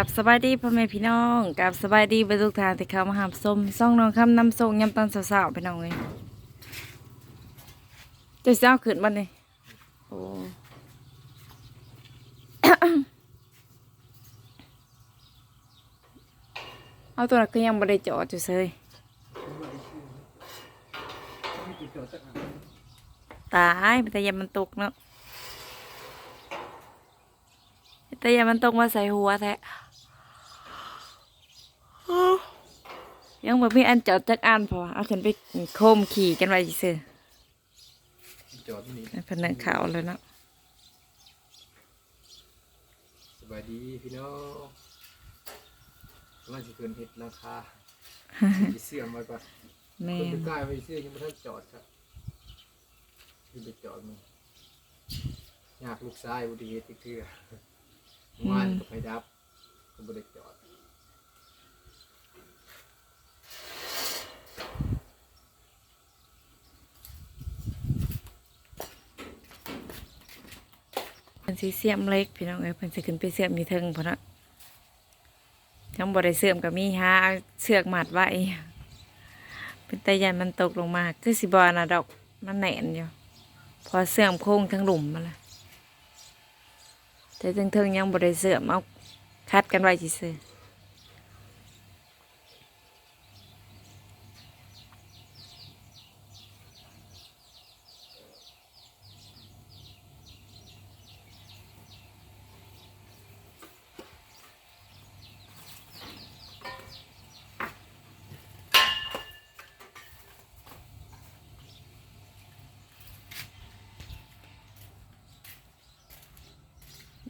กับสบายดีพ่อแม่พี่น้องกับสบายดีบรรทุกทางที่เขามาหามส้มซ่องน้องคำนำส่งยำตอนสาวๆพี่น้องเลยจะเช้าขึ้นมันเลยโอ้เอาตัวนั้นก็ยังไม่ได้จอดอยู่เลยตายมันแต่ยามันตกเนาะแต่ยามันตกมาใส่หัวแท้ ยังบ่มีอันจอดจักอันเพราะว่าเอาขึ้นไปโคมขี่กันไว้ซื่อจอดที่นี่ๆเพิ่นนั่งขาวแล้วเนาะสบายดีพี่น้องว่าสิเกินเห็ดราคาสิเสื่อมไว้ก่อนแม่คนนไปใกล้ไปเสื่อยังไม่ทันจอดครับคือไปจอดมันอยากลูกชายอุบัติเหตุที่คือวานกับไฟดับก็บ่ได้จอด สีเสียมเล็กพี่น้องเอ้ยเพิ่นสิขึ้นไปเสียมอยู่เทิงพุ่นน่ะยังบ่ได้เสื่อมก็มีหาเชือกมัดไว้เป็นตายันมันตกลงมาคือสิบ่น่ะดอกมันแน่นอยู่พอเสื่อมโค้งทั้งหลุมมาละแต่เทิงๆยังบ่ได้เสื่อมเอาคัดกันไว้ซื่อ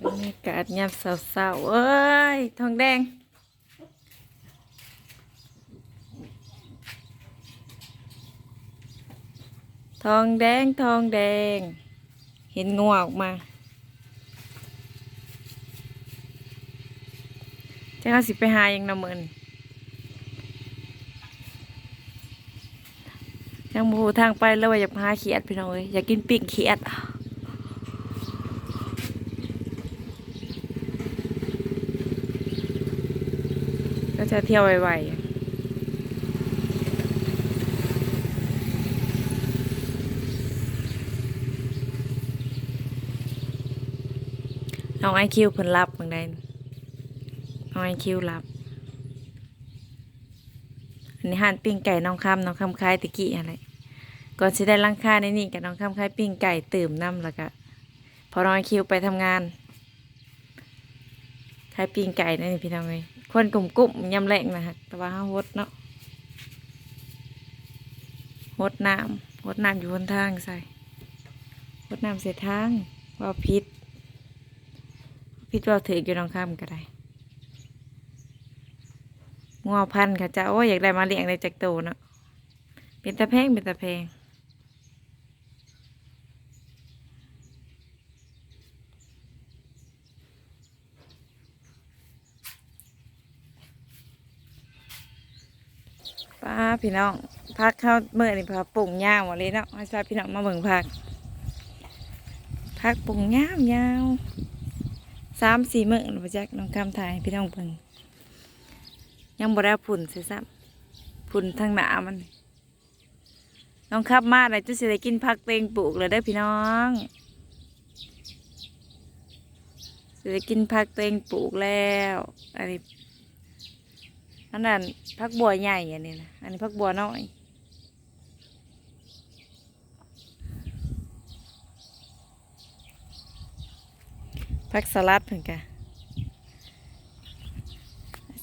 บรรยากาศยามเศร้าๆเอ้ย ทองแดง ทองแดง ทองแดง เห็นงัวออกมาจะเอาสิไปหายังนำเมินยังบูทางไปแล้วว่อยากหาเขียดพี่น้องเอ้ยอยากกินปิ้งเขียด ก็จะเที่ยวไวๆน้องไอคิวเพิ่นรับเมืองใดน้องไอคิวรับ อันนี้ห่านปิ้งไก่น้องคำน้องคำคล้ายตะกี้อะไร ก่อนสิได้ลังค่าในนี่กับน้องคำคล้ายปิ้งไก่ตื่มน้ำแล้วก็พอน้องไอคิวไปทำงานคล้ายปิ้งไก่นั่นนี่พี่น้องเลย คนกลุ่มกุ้มยำแรงนะฮะแต่ว่าห้ดเนาะฮดน้ำฮดน้ำอยู่บนทางใส่ฮดน้ำเสียทางว่าพิษพิษว่าถืออยู่น้องคำก็ได้งัวพันธ์ค่ะจะโอ้อยากได้มาเลี้ยงได้จากโตเนาะเป็นตะแพงเป็นตะแพง ป้าพี่น้องพักเข้าเมื่อนี่พาปรุงยาวหมดเลยเนาะให้ทราบพี่น้องมาเบิ่งผักผักปรุงยาวยาวสามสี่เมื้อหรือว่าจักน้องคำถ่ายพี่น้องเบิ่งยังบ่ได้เอาผุ่นเสียซ้ำผุ่นทางหนามันน้องขับมาอะไรจะสิได้กินผักเตงปลูกเลยได้พี่น้องสิได้กินผักเตงปลูกแล้วอันนี้ อันนั้นพักบัวใหญ่อันนี้นะอันนี้พักบัวน้อยพักสลัดเหมือนกัน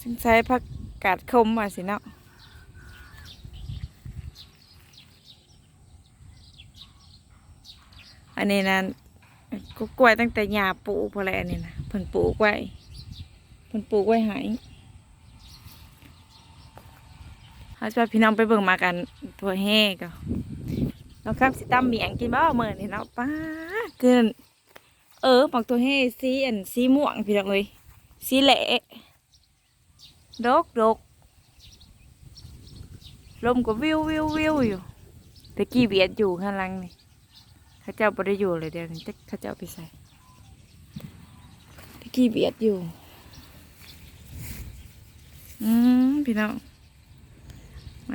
ซึ่งใช้พักกาดคมมาสิเนาะอันนี้นะก็กล้วยตั้งแต่หญ้าปลูกพอแล้วอันนี้นะเพิ่นปลูกไว้เพิ่นปลูกไว้หาย เขาจะพี่น้องไปเบิ่งมากันตัวแห้ก็น้องครับสิตำเมียงกินบ้าเมื่อนี่เนาะป้าเกินเออปักตัวแห้สีอันสีม่วงพี่น้องเลยสีแหละดกดกลมก็วิววิววิวอยู่ตะกี้เบียดอยู่ข้างหลังนี่ข้าเจ้าบ่ได้อยู่เลยเดี๋ยวนี้จักเข้าเจ้าไปใส่ตะกี้เบียดอยู่ อืมพี่น้อง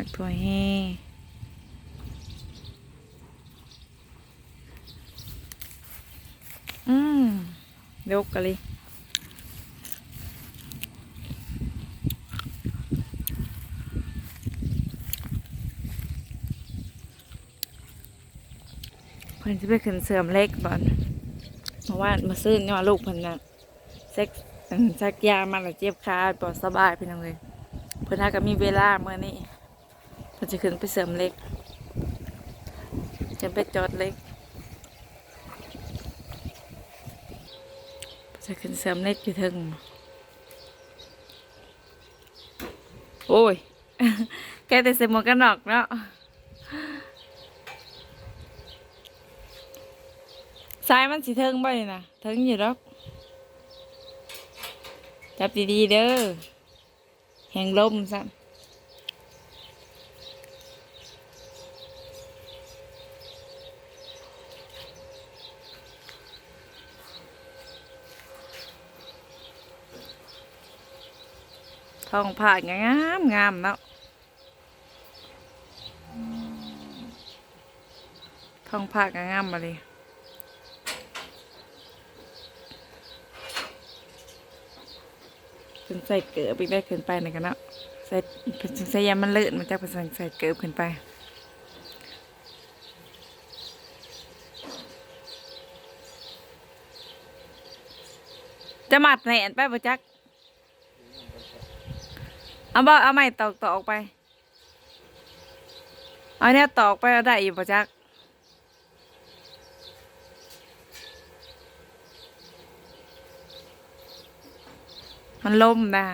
มักถั่วแห้อืมยกกันเลยเพิ่นจะไปขึ้นเสื่อมเล็กบ่อนเมื่อวามาซื้อเนี่ยว่าลูกเพิ่นน่ะเซ็กซักยามาแล้วเจ็บขาปวดสบายพี่น้องเลยเพิ่นหาก็มีเวลาเมื่อนี้ จะขึ้นไปเสริมเล็กจะไปจอดเล็กจะขึ้นเสริมเล็กอยู่เทึงโอ้ย แกแต่ใส่หมวกกันน็อกเนาะซ้ายมันสิเทิงบ่นี่นะเทิงอยู่ดอกจับดีๆเด้อแหงลมซะ ท้องผ่านงามงามเนาะท้องผ่านงามมาเลยเพิ่นใส่เกลือไปได้ขึ้นไปนกันเนาะใส่เพิ่นใส่ยามันเลื่อนมันจะเพิ่นใส่เกลือขึ้นไปจะมัดแหนไปบ่จัก เอาบ่เอาไม้ตอกตอกไป เอาเนี่ยตอกไปได้อยู่บ่จักมันล่มนะ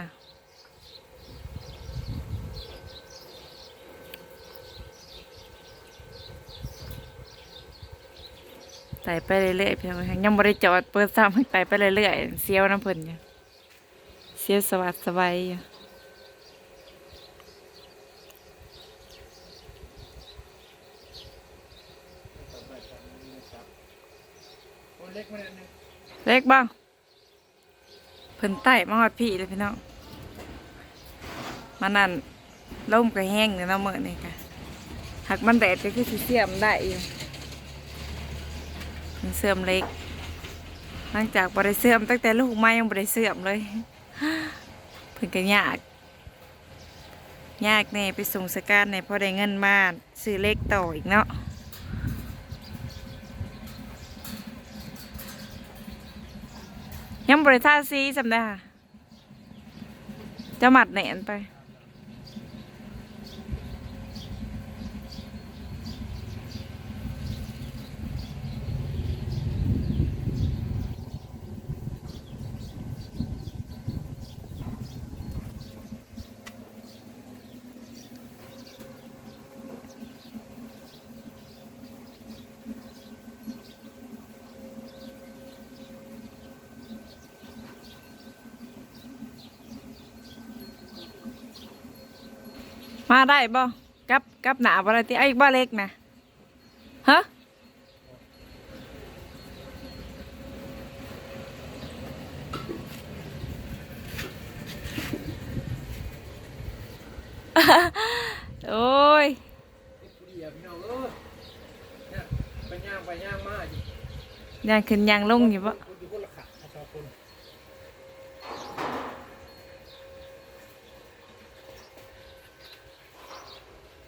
ไต่ไปเรื่อยๆพี่น้องยังบ่ได้จอดเปิดซ้ำไต่ไปเรื่อยๆเสียวน้ำเพิ่นอยู่เสียวสวัสดสบายอยู่ คนเล็กมาเนี่ย เล็กบ้างเพิ่นไต่มาฮอดพี่เลยพี่น้องมานั่นล่มก็แห้งเลยเนาะมื้อนี้ค่ะหักมันแดดก็คือเสียมได้อยู่มันเสื่อมเล็กหลังจากบ่ได้เสื่อมตั้งแต่ลูกไม้ยังบ่ได้เสื่อมเลยเพิ่นก็ยากยากแน่ไปส่งสการในพอได้เงินมาซื้อเล็กต่ออีกเนาะ ยังบริษัทซีจำได้ค่ะจะหมัดแหนนไป มาได้บ่กับกับหนาบ่ได้ที่ไอ้บ่เล็กนะฮะโอ้ยผู้เดียวพี่น้องเออเนี่ยไปย่างไปย่างมาอยู่ยังขึ้นยังลงอยู่บ่คนอยู่คนละขาชาวคน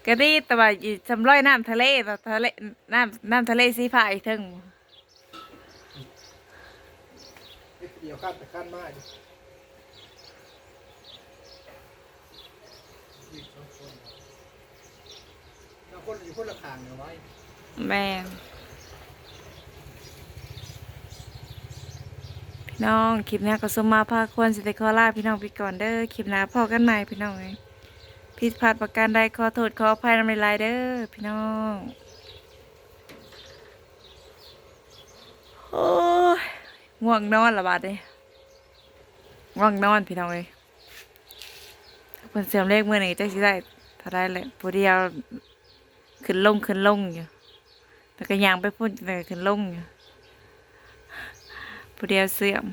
ก็ดีแต่ว่าอีสำร้อยน้ำทะเลต่อทะเลน้ำน้ำทะเลสีฟ้าอีกเทึงเดี๋ยวขั้นไปขั้นมาอยู่อยู่สองคนอยู่คนละขางเอาไว้แม่นพี่น้องคลิปนี้ก็สมมาพาควรสิได้ขอลาพี่น้องไปก่อนเด้อคลิปหน้าพอกันใหม่พี่น้องเอ้ย ผิดพลาดประการใดขอโทษขออภัยนำในลายเด้อพี่น้องโอ้ยง่วงนอนละบาดเลยง่วงนอนพี่น้องเอ้ยเพิ่นเสียมเลขมื้อนี้จักสิได้เท่าได้แหละผู้เดียวขึ้นลงขึ้นลงอยู่แล้วก็ย่างไปพุ่นเลยขึ้นลงอยู่ผู้เดียวเสื่อม